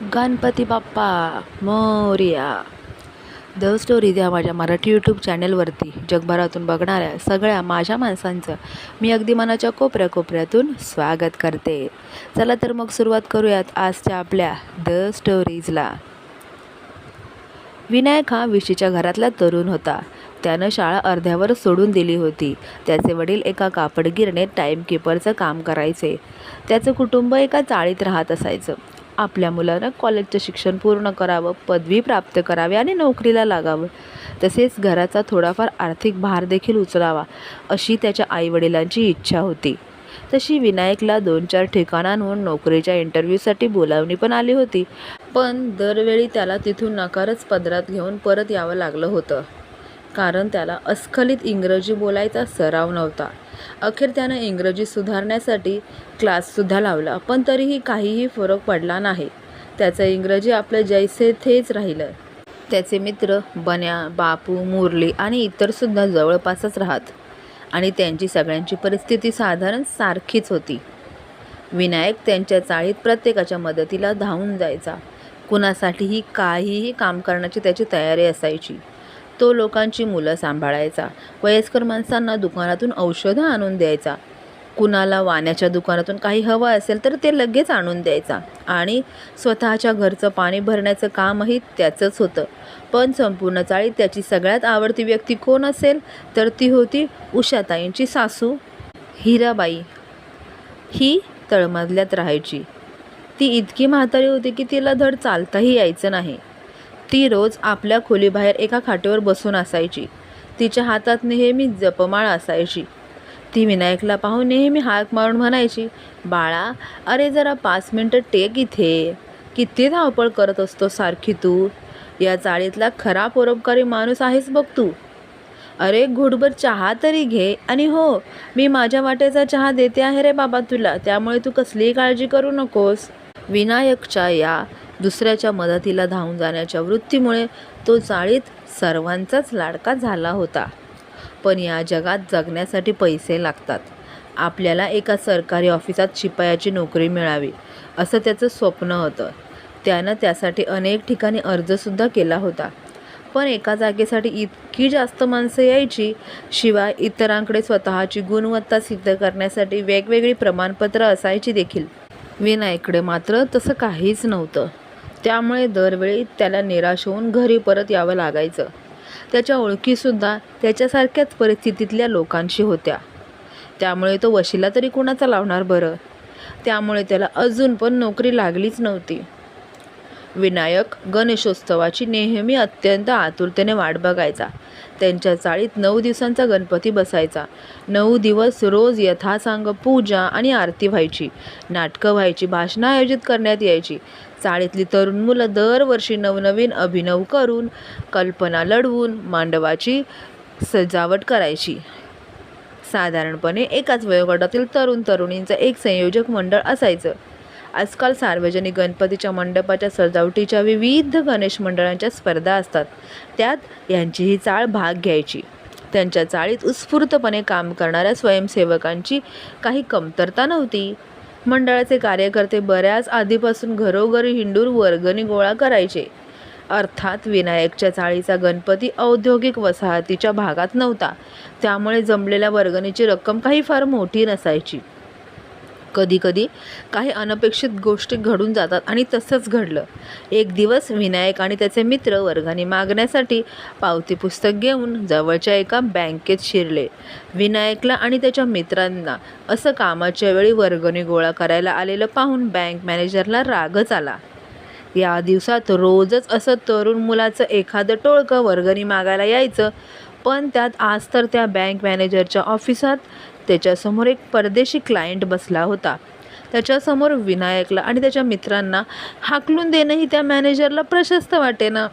Ganpati Bappa Morya. The stories या माझ्या Marathi YouTube चॅनलवरती जगभरातून बघणाऱ्या सगळ्या माझ्या माणसांचं मी अगदी मनाच्या कोपऱ्या कोपऱ्यातून स्वागत करते. चला तर मग सुरुवात करूयात आजच्या आपल्या द स्टोरीजला विनायक हा विशीच्या घरातला तरुण होता. त्यानं शाळा अर्ध्यावर सोडून दिली होती. त्याचे वडील एका कापड टाईमकीपरचं काम करायचे. त्याचं कुटुंब एका चाळीत राहत असायचं. आपल्या मुलानं कॉलेजचं शिक्षण पूर्ण करावं पदवी प्राप्त करावी आणि नोकरीला लागावं. तसेच घराचा थोडाफार आर्थिक भार देखील उचलावा अशी त्याच्या आईवडिलांची इच्छा होती. तशी विनायकला दोन चार ठिकाणांहून नोकरीच्या इंटरव्ह्यूसाठी बोलावणी पण आली होती. पण दरवेळी त्याला तिथून नकारच पदरात घेऊन परत यावं लागलं होतं. कारण त्याला अस्खलित इंग्रजी बोलायचा सराव नव्हता. अखेर त्यानं इंग्रजी सुधारण्यासाठी क्लाससुद्धा लावला पण तरीही काहीही फरक पडला नाही. त्याचं इंग्रजी आपलं जैसे थेच राहिलं त्याचे मित्र बन्या बापू मुरली आणि इतरसुद्धा जवळपासच राहत. आणि त्यांची सगळ्यांची परिस्थिती साधारण सारखीच होती. विनायक त्यांच्या चाळीत प्रत्येकाच्या मदतीला धावून जायचा. कुणासाठीही काहीही काम करण्याची त्याची तयारी असायची. तो लोकांची मुलं सांभाळायचा. वयस्कर माणसांना दुकानातून औषधं आणून द्यायचा. कुणाला वाण्याच्या दुकानातून काही हवं असेल तर ते लगेच आणून द्यायचा. आणि स्वतःच्या घरचं पाणी भरण्याचं कामही त्याचंच होतं. पण संपूर्ण चाळीत त्याची सगळ्यात आवडती व्यक्ती कोण असेल? तर ती होती उषाताईंची सासू. हिराबाई. ही तळमजल्यात राहायची. ती इतकी म्हातारी होती की तिला धड चालताही यायचं नाही. ती रोज आपल्या खोलीबाहेर एका खाटेवर बसून असायची. तिच्या हातात नेहमी जपमाळ असायची. ती विनायकला पाहून नेहमी हाक मारून म्हणायची बाळा अरे जरा पाच मिनटं टेक इथे. किती धावपळ करत असतो सारखी तू. या चाळीतला खरा परोपकारी माणूस आहेस बघ तू. अरे घुटभर चहा तरी घे. आणि हो मी माझ्या वाटेचा चहा देते आहे रे बाबा तुला. त्यामुळे तू कसलीही काळजी करू नकोस. विनायकच्या या दुसऱ्याच्या मदतीला धावून जाण्याच्या वृत्तीमुळे तो चाळीत सर्वांचाच लाडका झाला होता. पण या जगात जगण्यासाठी पैसे लागतात. आपल्याला एका सरकारी ऑफिसात शिपायाची नोकरी मिळावी असं त्याचं स्वप्न होतं. त्यानं त्यासाठी अनेक ठिकाणी अर्जसुद्धा केला होता. पण एका जागेसाठी इतकी जास्त माणसं यायची शिवाय इतरांकडे स्वतःची गुणवत्ता सिद्ध करण्यासाठी वेगवेगळी प्रमाणपत्र असायची देखील. विनायकडे मात्र तसं काहीच नव्हतं. त्यामुळे दरवेळी त्याला निराश होऊन घरी परत यावं लागायचं. त्याच्या ओळखीसुद्धा त्याच्यासारख्याच परिस्थितीतल्या लोकांशी होत्या. त्यामुळे तो वशिला तरी कुणाचा लावणार बरं? त्यामुळे त्याला अजून पण नोकरी लागलीच नव्हती. विनायक गणेशोत्सवाची नेहमी अत्यंत आतुरतेने वाट बघायचा. त्यांच्या चाळीत नऊ दिवसांचा गणपती बसायचा. नऊ दिवस रोज यथासांग पूजा आणि आरती व्हायची. नाटकं व्हायची भाषणं आयोजित करण्यात यायची. चाळीतली तरुण मुलं दरवर्षी नवनवीन अभिनव करून कल्पना लढवून मांडवाची सजावट करायची. साधारणपणे एकाच वयोगटातील तरुण तरुणींचं एक संयोजक मंडळ असायचं. आजकाल सार्वजनिक गणपतीच्या मंडपाच्या सजावटीच्या विविध गणेश मंडळांच्या स्पर्धा असतात. त्यात यांचीही चाळ भाग घ्यायची. त्यांच्या चाळीत उत्स्फूर्तपणे काम करणाऱ्या स्वयंसेवकांची काही कमतरता नव्हती. मंडळाचे कार्यकर्ते बऱ्याच आधीपासून घरोघरी हिंडूर वर्गणी गोळा करायचे. अर्थात विनायकच्या चाळीचा गणपती औद्योगिक वसाहतीच्या भागात नव्हता. त्यामुळे जमलेल्या वर्गणीची रक्कम काही फार मोठी नसायची. कधीकधी काही अनपेक्षित गोष्टी घडून जातात आणि तसंच घडलं. एक दिवस विनायक आणि त्याचे मित्र वर्गाने मागण्यासाठी पावती पुस्तक घेऊन जवळच्या एका बँकेत शिरले. विनायकला आणि त्याच्या मित्रांना असं कामाच्या वेळी वर्गणी गोळा करायला आलेलं पाहून बँक मॅनेजरला रागच आला. या दिवसात रोजच असं तरुण मुलाचं एखादं टोळकं वर्गणी मागायला यायचं पण त्यात आज तर त्या बँक मॅनेजरच्या ऑफिसात त्याच्यासमोर एक परदेशी क्लायंट बसला होता. त्याच्यासमोर विनायकला आणि त्याच्या मित्रांना हाकलून देणंही त्या मॅनेजरला प्रशस्त वाटेना.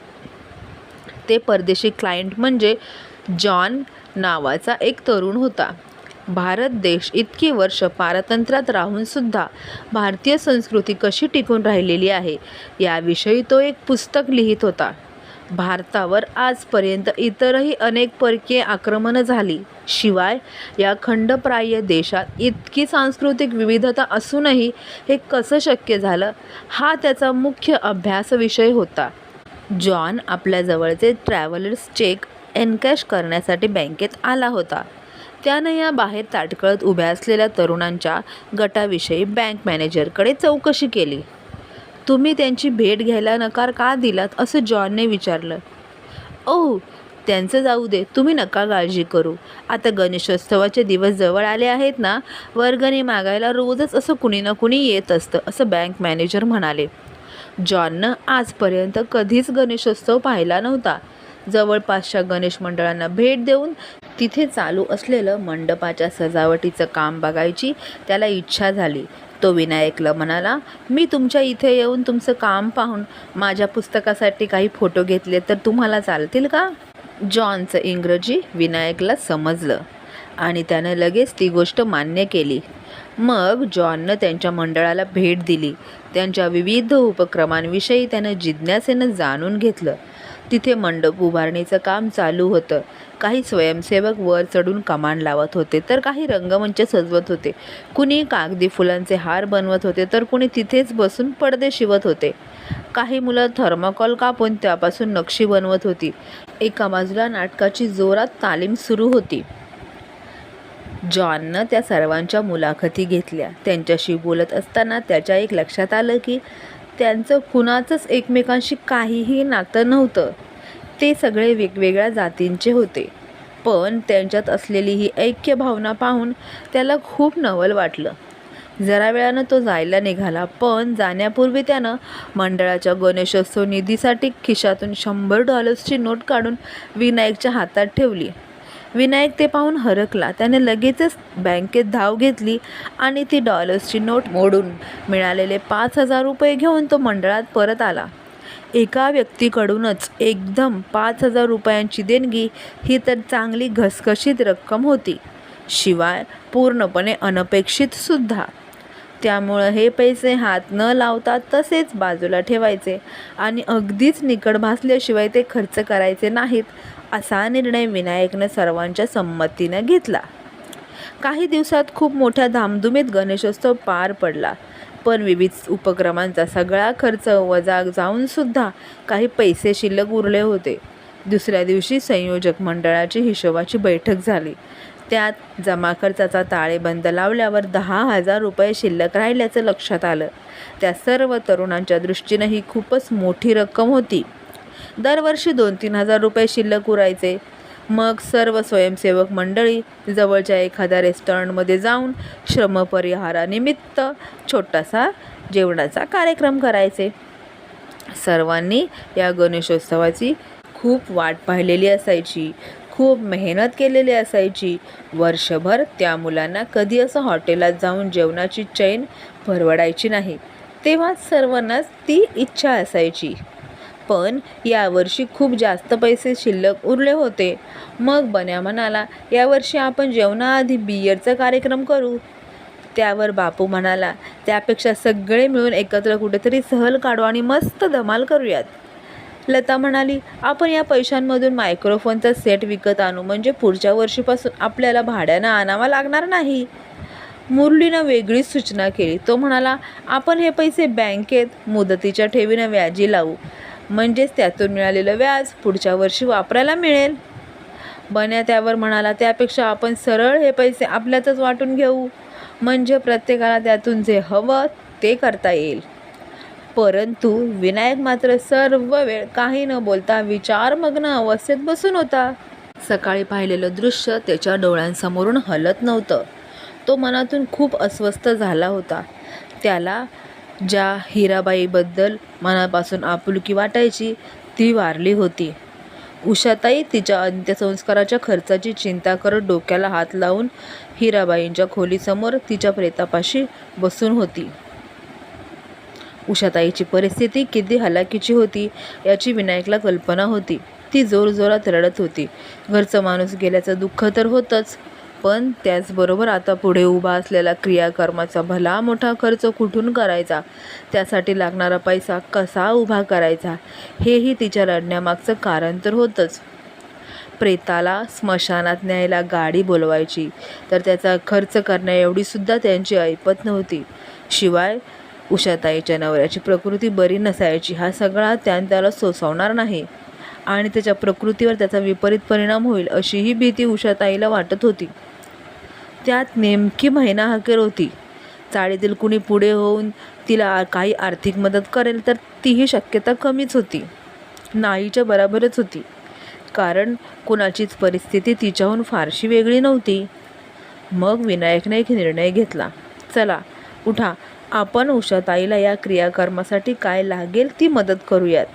ते परदेशी क्लायंट म्हणजे जॉन नावाचा एक तरुण होता. भारत देश इतकी वर्ष पारतंत्र्यात राहूनसुद्धा भारतीय संस्कृती कशी टिकून राहिलेली आहे याविषयी तो एक पुस्तक लिहित होता. भारतावर आजपर्यंत इतरही अनेक परकीय आक्रमणं झाली. शिवाय या खंडप्राय देशात इतकी सांस्कृतिक विविधता असूनही हे कसं शक्य झालं हा त्याचा मुख्य अभ्यास विषय होता. जॉन आपल्या जवळचे ट्रॅव्हलर्स चेक एनकॅश करण्यासाठी बँकेत आला होता. त्यानं या बाहेर ताटकळत उभ्या असलेल्या तरुणांच्या गटाविषयी बँक मॅनेजरकडे चौकशी केली. तुम्ही त्यांची भेट घ्यायला नकार का दिलात असं जॉनने विचारलं. ओ त्यांचं जाऊ दे तुम्ही नका काळजी करू. आता गणेशोत्सवाचे दिवस जवळ आले आहेत ना वर्गणी मागायला रोजच असं कुणी ना कुणी येत असतं असं बँक मॅनेजर म्हणाले. जॉननं आजपर्यंत कधीच गणेशोत्सव पाहिला नव्हता. जवळपासच्या गणेश मंडळांना भेट देऊन तिथे चालू असलेलं मंडपाच्या सजावटीचं काम बघायची त्याला इच्छा झाली. तो विनायकला म्हणाला मी तुमच्या इथे येऊन तुमचं काम पाहून माझ्या पुस्तकासाठी काही फोटो घेतले तर तुम्हाला चालतील का? जॉनचं इंग्रजी विनायकला समजलं आणि त्यानं लगेच ती गोष्ट मान्य केली. मग जॉननं त्यांच्या मंडळाला भेट दिली. त्यांच्या विविध उपक्रमांविषयी त्यानं जिज्ञासेनं जाणून घेतलं. तिथे मंडप उभारणीचं काम चालू होतं. काही स्वयंसेवक वर चढून कमान लावत होते तर काही रंगमंच सजवत होते. कुणी कागदी फुलांचे हार बनवत होते तर कुणी तिथेच बसून पडदे शिवत होते. काही मुलं थर्माकॉल कापून त्यापासून नक्षी बनवत होती. एका बाजूला नाटकाची जोरात तालीम सुरू होती. जॉननं त्या सर्वांच्या मुलाखती घेतल्या. त्यांच्याशी बोलत असताना त्याच्या एक लक्षात आलं की त्यांचं कुणाचंच एकमेकांशी काहीही नातं नव्हतं. ते सगळे वेगवेगळ्या जातींचे होते. पण त्यांच्यात असलेली ही ऐक्य भावना पाहून त्याला खूप नवल वाटलं. जरा वेळानं तो जायला निघाला पण जाण्यापूर्वी त्यानं मंडळाच्या गणेशोत्सव निधीसाठी खिशातून शंभर डॉलर्सची नोट काढून विनायकच्या हातात ठेवली. विनायक ते पाहून हरकला. त्याने लगेचच बँकेत धाव घेतली आणि ती डॉलर्सची नोट मोडून मिळालेले पाच हजार रुपये घेऊन तो मंडळात परत आला. एका व्यक्तीकडूनच एकदम पाच हजार रुपयांची देणगी ही तर चांगली घसघशीत रक्कम होती. शिवाय पूर्णपणे अनपेक्षितसुद्धा त्यामुळं हे पैसे हात न लावता तसेच बाजूला ठेवायचे आणि अगदीच निकड भासल्याशिवाय ते खर्च करायचे नाहीत असा निर्णय विनायकनं सर्वांच्या संमतीनं घेतला. काही दिवसात खूप मोठ्या धामधुमीत गणेशोत्सव पार पडला. पण विविध उपक्रमांचा सगळा खर्च वजा जाऊनसुद्धा काही पैसे शिल्लक उरले होते. दुसऱ्या दिवशी संयोजक मंडळाची हिशोबाची बैठक झाली. त्यात जमा खर्चाचा ताळेबंद लावल्यावर दहा हजार रुपये शिल्लक राहिल्याचं लक्षात आलं. त्या सर्व तरुणांच्या दृष्टीनं ही खूपच मोठी रक्कम होती. दरवर्षी दोन तीन हजार रुपये शिल्लक उरायचे. मग सर्व स्वयंसेवक मंडळी जवळच्या एखाद्या रेस्टॉरंटमध्ये जाऊन श्रमपरिहारानिमित्त छोटासा जेवणाचा कार्यक्रम करायचे. सर्वांनी या गणेशोत्सवाची खूप वाट पाहिलेली असायची. खूप मेहनत केलेली असायची. वर्षभर त्या मुलांना कधी असं हॉटेलात जाऊन जेवणाची चैन परवडायची नाही. तेव्हा सर्वांनाच ती इच्छा असायची. पण यावर्षी खूप जास्त पैसे शिल्लक उरले होते. मग बन्या म्हणाला यावर्षी आपण जेवणाआधी बियरचा कार्यक्रम करू. त्यावर बापू म्हणाला त्यापेक्षा सगळे मिळून एकत्र कुठेतरी सहल काढू आणि मस्त धमाल करूयात. लता म्हणाली आपण या पैशांमधून मायक्रोफोनचा सेट विकत आणू म्हणजे पुढच्या वर्षीपासून आपल्याला भाड्यानं आणावा लागणार नाही. मुरलीनं वेगळीच सूचना केली. तो म्हणाला आपण हे पैसे बँकेत मुदतीच्या ठेवीनं व्याजी लावू म्हणजेच त्यातून मिळालेलं व्याज पुढच्या वर्षी वापरायला मिळेल. बन्या त्यावर म्हणाला त्यापेक्षा आपण सरळ हे पैसे आपल्यातच वाटून घेऊ म्हणजे प्रत्येकाला त्यातून जे हवं ते करता येईल. परंतु विनायक मात्र सर्व वेळ काही न बोलता विचारमग्न अवस्थेत बसून होता. सकाळी पाहिलेलं दृश्य त्याच्या डोळ्यांसमोरून हलत नव्हतं. तो मनातून खूप अस्वस्थ झाला होता. त्याला ज्या हिराबाईबद्दल मनापासून आपुलकी वाटायची ती वारली होती. उषाताई तिच्या अंत्यसंस्काराच्या खर्चाची चिंता करत डोक्याला हात लावून हिराबाईंच्या खोलीसमोर तिच्या प्रेतापाशी बसून होती. उषाताईची परिस्थिती किती हलाखीची होती याची विनायकला कल्पना होती. ती जोरजोरात रडत होती. घरचं माणूस गेल्याचं दुःख तर होतंच पण त्याचबरोबर आता पुढे उभा असलेला क्रियाकर्माचा भला मोठा खर्च कुठून करायचा? त्यासाठी लागणारा पैसा कसा उभा करायचा? हेही तिच्या रडण्यामागचं कारण तर होतंच. प्रेताला स्मशानात न्यायला गाडी बोलवायची तर त्याचा खर्च करण्या एवढीसुद्धा त्यांची ऐपत नव्हती. शिवाय उषाताईच्या नवऱ्याची प्रकृती बरी नसायची हा सगळा त्यान त्याला सोसवणार नाही. आणि त्याच्या प्रकृतीवर त्याचा विपरीत परिणाम होईल अशीही भीती उषाताईला वाटत होती. त्यात नेमकी महिना हकेर होती. चाळीतील कुणी पुढे होऊन तिला काही आर्थिक मदत करेल तर तीही शक्यता कमीच होती. नाहीच्या बराबरच होती. कारण कुणाचीच परिस्थिती तिच्याहून फारशी वेगळी नव्हती. मग विनायकने एक निर्णय घेतला. चला उठा. आपण उषाताईला या क्रियाकर्मासाठी काय लागेल ती मदत करूयात.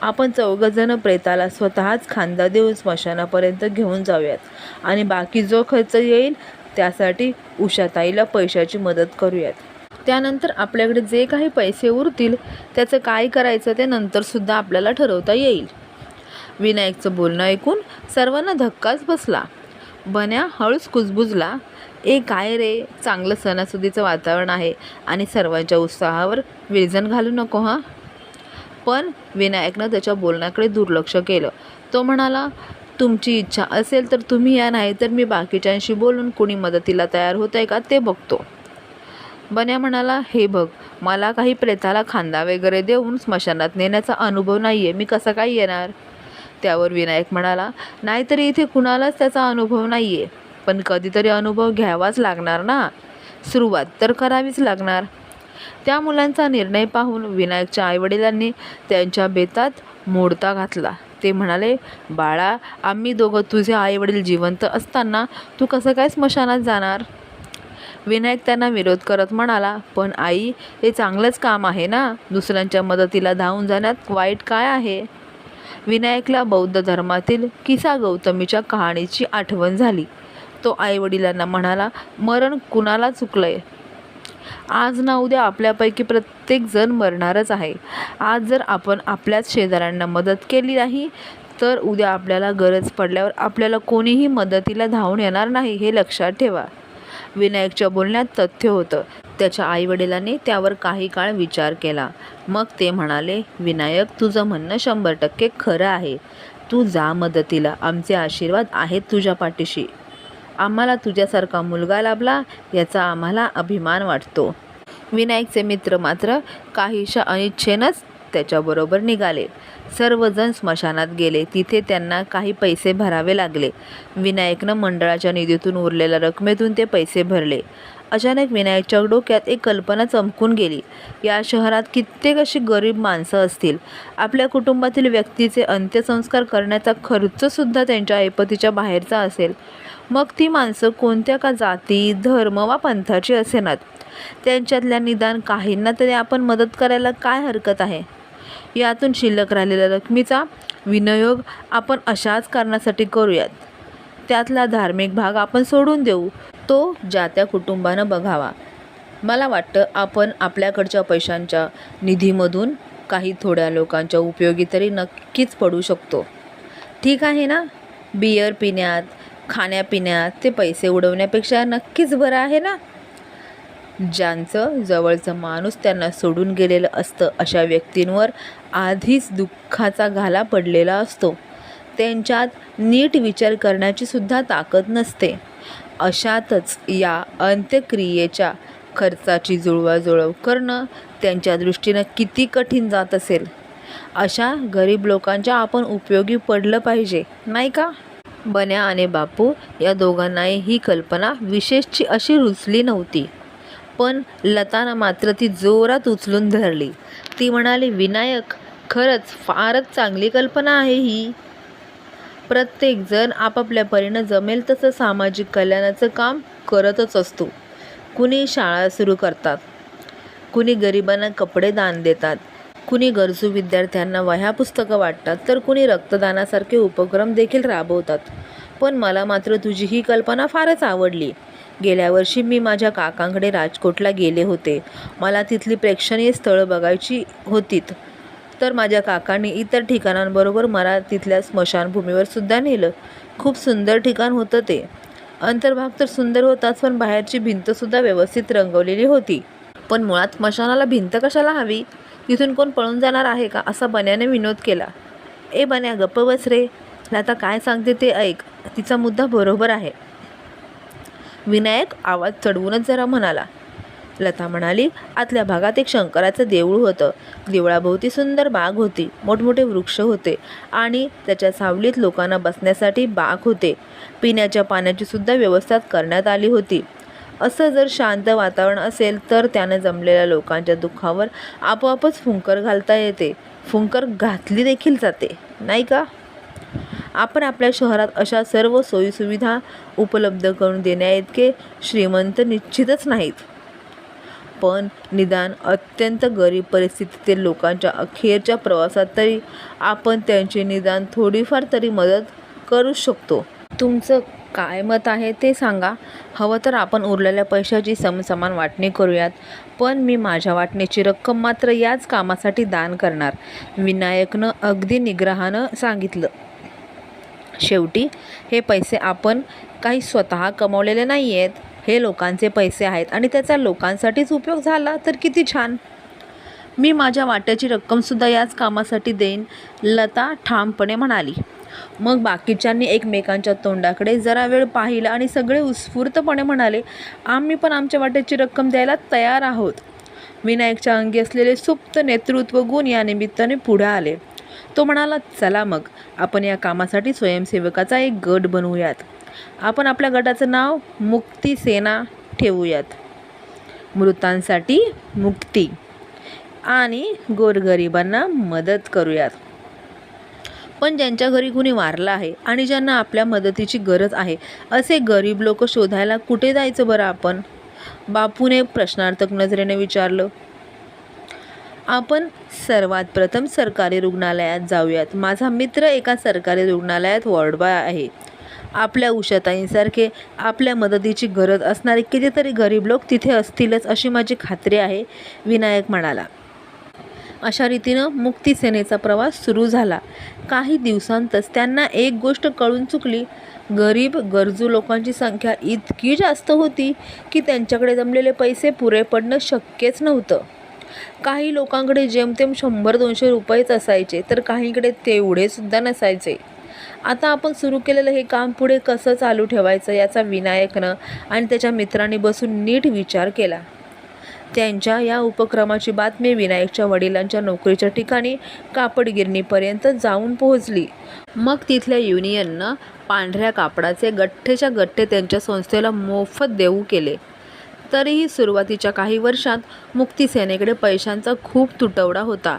आपण चौघजणं प्रेताला स्वतःच खांदा देऊन स्मशानापर्यंत घेऊन जाऊयात. आणि बाकी जो खर्च येईल त्यासाठी उषाताईला पैशाची मदत करूयात. त्यानंतर आपल्याकडे जे काही पैसे उरतील त्याचं काय करायचं ते नंतरसुद्धा आपल्याला ठरवता येईल. विनायकचं बोलणं ऐकून सर्वांना धक्काच बसला. बन्या हळूच कुजबुजला. ए काय रे? चांगलं सणासुदीचं वातावरण आहे आणि सर्वांच्या उत्साहावर विरजन घालू नको हां? पण विनायकनं त्याच्या बोलण्याकडे दुर्लक्ष केलं. तो म्हणाला तुमची इच्छा असेल तर तुम्ही या नाही तर मी बाकीच्यांशी बोलून कुणी मदतीला तयार होत आहे का ते बघतो. बन्या म्हणाला हे बघ मला काही प्रेताला खांदा वगैरे देऊन स्मशानात नेण्याचा अनुभव नाही आहे मी कसा काय येणार? त्यावर विनायक म्हणाला नाहीतरी इथे कुणालाच त्याचा अनुभव नाही आहे पण कधीतरी अनुभव घ्यावाच लागणार ना? सुरुवात तर करावीच लागणार. त्या मुलांचा निर्णय पाहून विनायकच्या आईवडिलांनी त्यांच्या बेतात मोडता घातला. ते म्हणाले बाळा आम्ही दोघं तुझे आईवडील जिवंत असताना तू कसं काय स्मशानात जाणार? विनायक त्यांना विरोध करत म्हणाला पण आई हे चांगलंच काम आहे ना? दुसऱ्यांच्या मदतीला धावून जाण्यात वाईट काय आहे? विनायकला बौद्ध धर्मातील किसा गौतमीच्या कहाणीची आठवण झाली. तो आईवडिलांना म्हणाला मरण कुणाला चुकलंय? आज ना उद्या आपल्यापैकी प्रत्येकजण मरणारच आहे. आज जर आपण आपल्याच शेजाऱ्यांना मदत केली नाही तर उद्या आपल्याला गरज पडल्यावर आपल्याला कोणीही मदतीला धावून येणार नाही हे लक्षात ठेवा. विनायकच्या बोलण्यात तथ्य होतं. त्याच्या आईवडिलांनी त्यावर काही काळ विचार केला. मग ते म्हणाले विनायक तुझं म्हणणं शंभर टक्के खरं आहे. तू जा मदतीला. आमचे आशीर्वाद आहेत तुझ्या पाठीशी. आम्हाला तुझ्यासारखा मुलगा लाभला याचा आम्हाला अभिमान वाटतो. विनायकचे मित्र मात्र काहीशा अनिच्छेनंच त्याच्याबरोबर निघाले. सर्वजण स्मशानात गेले. तिथे त्यांना काही पैसे भरावे लागले. विनायकनं मंडळाच्या निधीतून उरलेल्या रकमेतून ते पैसे भरले. अचानक विनायकच्या डोक्यात एक कल्पना चमकून गेली. या शहरात कित्येक अशी गरीब माणसं असतील. आपल्या कुटुंबातील व्यक्तीचे अंत्यसंस्कार करण्याचा खर्चसुद्धा त्यांच्या ऐपतीच्या बाहेरचा असेल. मग ती माणसं कोणत्या का जाती धर्म वा पंथाची असेनात? त्यांच्यातल्या निदान काहींना तरी आपण मदत करायला काय हरकत आहे? यातून शिल्लक राहिलेल्या रकमेचा विनियोग आपण अशाच कारणासाठी करूयात. त्यातला धार्मिक भाग आपण सोडून देऊ. तो ज्या त्या कुटुंबानं बघावा. मला वाटतं आपण आपल्याकडच्या पैशांच्या निधीमधून काही थोड्या लोकांच्या उपयोगी तरी नक्कीच पडू शकतो. ठीक आहे ना? बियर पिण्यात खाण्यापिण्यात ते पैसे उडवण्यापेक्षा नक्कीच बरं आहे ना? ज्यांचं जवळचं माणूस त्यांना सोडून गेलेलं असतं अशा व्यक्तींवर आधीच दुःखाचा घाला पडलेला असतो. त्यांच्यात नीट विचार करण्याची सुद्धा ताकद नसते. अशातच या अंत्यक्रियेच्या खर्चाची जुळवाजुळव करणं त्यांच्या दृष्टीनं किती कठीण जात असेल. अशा गरीब लोकांच्या आपण उपयोगी पडलं पाहिजे नाही का? बन्या आणि बापू या दोघांनाही ही कल्पना विशेषची अशी रुचली नव्हती. पण लतानं मात्र ती जोरात उचलून धरली. ती म्हणाली विनायक खरंच फारच चांगली कल्पना आहे ही. प्रत्येकजण आपापल्या परीनं जमेल तसं सामाजिक कल्याणाचं काम करतच असतो. कुणी शाळा सुरू करतात कुणी गरिबांना कपडे दान देतात कुणी गरजू विद्यार्थ्यांना वह्या पुस्तकं वाटतात तर कुणी रक्तदानासारखे उपक्रम देखील राबवतात. पण मला मात्र तुझी ही कल्पना फारच आवडली. गेल्या वर्षी मी माझ्या काकांकडे राजकोटला गेले होते. मला तिथली प्रेक्षणीय स्थळं बघायची होतीत. तर माझ्या काकांनी इतर ठिकाणांबरोबर मला तिथल्या स्मशानभूमीवर सुद्धा नेलं. खूप सुंदर ठिकाण होतं ते. अंतर्भाग तर सुंदर होताच पण बाहेरची भिंतसुद्धा व्यवस्थित रंगवलेली होती. पण मुळात स्मशानाला भिंत कशाला हवी? तिथून कोण पळून जाणार आहे का? असा बन्याने विनोद केला. ए बन्या गप्प बस रे. लता काय सांगते ते ऐक. तिचा मुद्दा बरोबर आहे. विनायक आवाज चढवूनच जरा म्हणाला. लता म्हणाली आतल्या भागात एक शंकराचं देऊळ होतं. देवळाभोवती सुंदर बाग होती. मोठमोठे वृक्ष होते आणि त्याच्या सावलीत लोकांना बसण्यासाठी बाग होते. पिण्याच्या पाण्याची सुद्धा व्यवस्था करण्यात आली होती. असं जर शांत वातावरण असेल तर त्यानं जमलेल्या लोकांच्या दुःखावर आपोआपच फुंकर घालता येते. फुंकर घातली देखील जाते नाही का? आपण आपल्या शहरात अशा सर्व सोयीसुविधा उपलब्ध करून देण्याइतके श्रीमंत निश्चितच नाहीत. पण निदान अत्यंत गरीब परिस्थितीतील लोकांच्या अखेरच्या प्रवासात तरी आपण त्यांची निदान थोडीफार तरी मदत करू शकतो. तुमचं काय मत आहे ते सांगा. हवं तर आपण उरलेल्या पैशाची समसमान वाटणी करूयात. पण मी माझ्या वाटणीची रक्कम मात्र याच कामासाठी दान करणार विनायकनं अगदी निग्रहानं सांगितलं. शेवटी हे पैसे आपण काही स्वतः कमवलेले नाही आहेत हे लोकांचे पैसे आहेत आणि त्याचा लोकांसाठीच उपयोग झाला तर किती छान. मी माझ्या वाट्याची रक्कमसुद्धा याच कामासाठी देईन लता ठामपणे म्हणाली. मग बाकीच्यांनी एकमेकांच्या तोंडाकडे जरा वेळ पाहिला आणि सगळे उत्स्फूर्तपणे म्हणाले आम्ही पण आमच्या वाट्याची रक्कम द्यायला तयार आहोत. विनायकच्या अंगी असलेले सुप्त नेतृत्व गुण या निमित्ताने पुढे आले. तो म्हणाला चला मग आपण या कामासाठी स्वयंसेवकाचा एक गट बनवूयात. आपण आपल्या गटाचं नाव मुक्ती सेना ठेवूयात. मृतांसाठी मुक्ती आणि गोरगरिबांना मदत करूयात. पण ज्यांच्या घरी कुणी वारलं आहे आणि ज्यांना आपल्या मदतीची गरज आहे असे गरीब लोक शोधायला कुठे जायचं बरं आपण? बापूने प्रश्नार्थक नजरेने विचारलं. आपण सर्वात प्रथम सरकारी रुग्णालयात जाऊयात. माझा मित्र एका सरकारी रुग्णालयात वॉर्डबॉय आहे. आपल्या उषाताईंसारखे आपल्या मदतीची गरज असणारे कितीतरी गरीब लोक तिथे असतीलच अशी माझी खात्री आहे विनायक म्हणाला. अशा रीतीनं मुक्तीसेनेचा प्रवास सुरू झाला. काही दिवसांतच त्यांना एक गोष्ट कळून चुकली. गरीब गरजू लोकांची संख्या इतकी जास्त होती की त्यांच्याकडे जमलेले पैसे पुरे पडणं शक्यच नव्हतं. काही लोकांकडे जेमतेम शंभर दोनशे रुपयेच असायचे तर काहीकडे तेवढेसुद्धा नसायचे. आता आपण सुरू केलेलं हे काम पुढे कसं चालू ठेवायचं याचा विनायकनं आणि त्याच्या मित्रांनी बसून नीट विचार केला. त्यांच्या या उपक्रमाची बातमी विनायकच्या वडिलांच्या नोकरीच्या ठिकाणी कापडगिरणीपर्यंत जाऊन पोहोचली. मग तिथल्या युनियननं पांढऱ्या कापडाचे गठ्ठेच्या गठ्ठे त्यांच्या संस्थेला मोफत देऊ केले. तरीही सुरुवातीच्या काही वर्षात मुक्तीसेनेकडे पैशांचा खूप तुटवडा होता.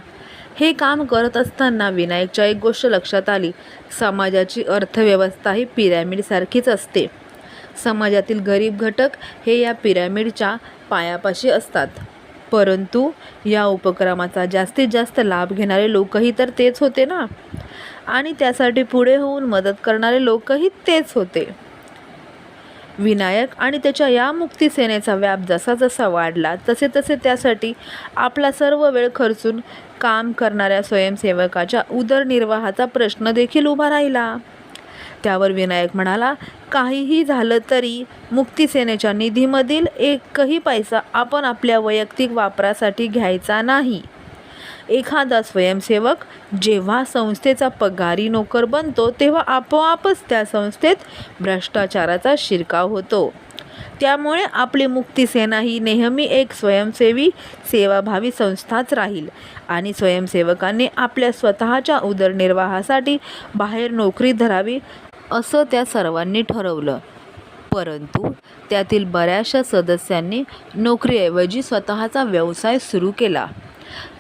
हे काम करत असताना विनायकच्या एक गोष्ट लक्षात आली. समाजाची अर्थव्यवस्था ही पिरॅमिडसारखीच असते. समाजातील गरीब घटक हे या पिरॅमिडच्या पायापाशी असतात. परंतु या उपक्रमाचा जास्तीत जास्त लाभ घेणारे लोकही तर तेच होते ना? आणि त्यासाठी पुढे होऊन मदत करणारे लोकही तेच होते. विनायक आणि त्याच्या या मुक्तीसेनेचा व्याप जसा जसा वाढला तसे तसे त्यासाठी आपला सर्व वेळ खर्चून काम करणाऱ्या स्वयंसेवकाच्या उदरनिर्वाहाचा प्रश्न देखील उभा राहिला. त्यावर विनायक म्हणाला काहीही झालं तरी मुक्तीसेनेच्या निधीमधील एकही पैसा आपण आपल्या वैयक्तिक वापरासाठी घ्यायचा नाही. एखादा स्वयंसेवक जेव्हा संस्थेचा पगारी नोकर बनतो तेव्हा आपोआपच त्या संस्थेत भ्रष्टाचाराचा शिरकाव होतो. त्यामुळे आपली मुक्तीसेना ही नेहमी एक स्वयंसेवी सेवाभावी संस्थाच राहील आणि स्वयंसेवकांनी आपल्या स्वतःच्या उदरनिर्वाहासाठी बाहेर नोकरी धरावी असं त्या सर्वांनी ठरवलं. परंतु त्यातील बऱ्याचशा सदस्यांनी नोकरीऐवजी स्वतःचा व्यवसाय सुरू केला.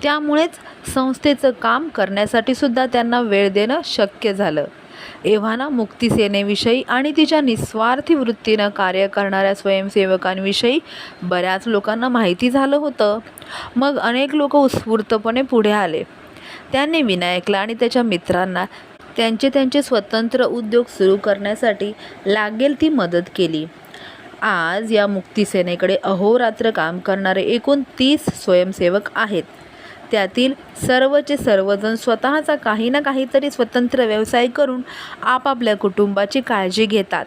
त्यामुळेच संस्थेचं काम करण्यासाठी सुद्धा त्यांना वेळ देणं शक्य झालं. एव्हाना मुक्तीसेनेविषयी आणि तिच्या निस्वार्थी वृत्तीनं कार्य करणाऱ्या स्वयंसेवकांविषयी बऱ्याच लोकांना माहिती झालं होतं. मग अनेक लोक उत्स्फूर्तपणे पुढे आले. त्यांनी विनायकला आणि त्याच्या मित्रांना त्यांचे त्यांचे स्वतंत्र उद्योग सुरू करण्यासाठी लागेल ती मदत केली. आज या मुक्तीसेनेकडे अहोरात्र काम करणारे एकूण तीस स्वयंसेवक आहेत. त्यातील सर्वचे सर्वजण स्वतःचा काही ना काहीतरी स्वतंत्र व्यवसाय करून आपापल्या कुटुंबाची काळजी घेतात.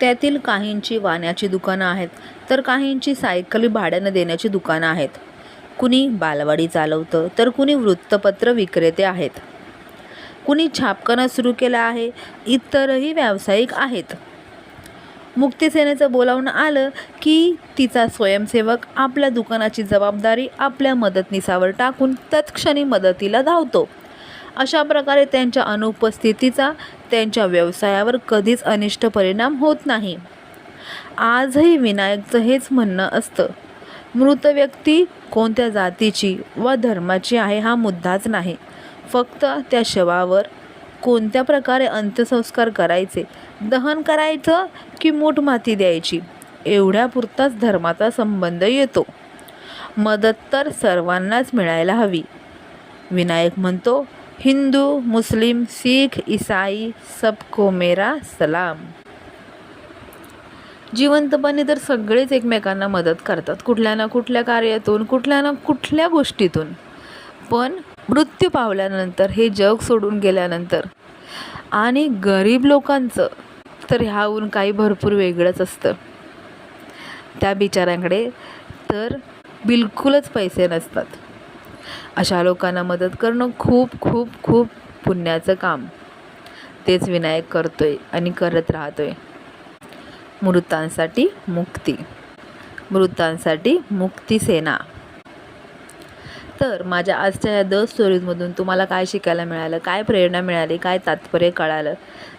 त्यातील काहींची वाण्याची दुकानं आहेत तर काहींची सायकल भाड्यानं देण्याची दुकानं आहेत. कुणी बालवाडी चालवतं तर कुणी वृत्तपत्र विक्रेते आहेत. कुणी छापखाना सुरू केला आहे इतरही व्यावसायिक आहेत. मुक्तीसेनेचं बोलावणं आलं की तिचा स्वयंसेवक आपल्या दुकानाची जबाबदारी आपल्या मदतनीसावर टाकून तत्क्षणी मदतीला धावतो. अशा प्रकारे त्यांच्या अनुपस्थितीचा त्यांच्या व्यवसायावर कधीच अनिष्ट परिणाम होत नाही. आजही विनायकचं हेच म्हणणं असतं मृत व्यक्ती कोणत्या जातीची व धर्माची आहे हा मुद्दाच नाही. फक्त त्या शवावर कोणत्या प्रकारे अंत्यसंस्कार करायचे दहन करायचं की मूठ माती द्यायची एवढ्यापुरताच धर्माचा संबंध येतो. मदत तर सर्वांनाच मिळायला हवी. विनायक म्हणतो हिंदू मुस्लिम सिख इसाई सबको मेरा सलाम. जिवंतपणे तर सगळेच एकमेकांना मदत करतात कुठल्या ना कुठल्या कार्यातून कुठल्या ना कुठल्या गोष्टीतून. पण मृत्यू पावल्यानंतर हे जग सोडून गेल्यानंतर आणि गरीब लोकांचं तर ह्याहून काही भरपूर वेगळंच असतं. त्या बिचाऱ्यांकडे तर बिलकुलच पैसे नसतात. अशा लोकांना मदत करणं खूप खूप खूप पुण्याचं काम. तेच विनायक करतोय आणि करत राहतोय. मृतांसाठी मुक्ती. मृतांसाठी मुक्ती सेना. तर माझ्या आजच्या या द स्टोरीजमधून तुम्हाला काय शिकायला मिळालं? काय प्रेरणा मिळाली? काय तात्पर्य कळालं?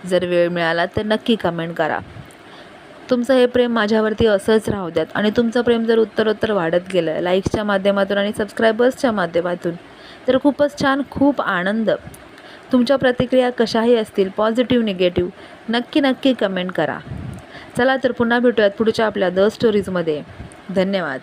जर वेळ मिळाला तर नक्की कमेंट करा. तुमचं हे प्रेम माझ्यावरती असंच राहू द्यात आणि तुमचं प्रेम जर उत्तरोत्तर वाढत गेलं लाईक्सच्या माध्यमातून आणि सबस्क्रायबर्सच्या माध्यमातून तर खूपच छान खूप आनंद. तुमच्या प्रतिक्रिया कशाही असतील पॉझिटिव्ह निगेटिव्ह नक्की नक्की कमेंट करा. चला तर पुन्हा भेटूयात पुढच्या आपल्या द स्टोरीजमध्ये धन्यवाद.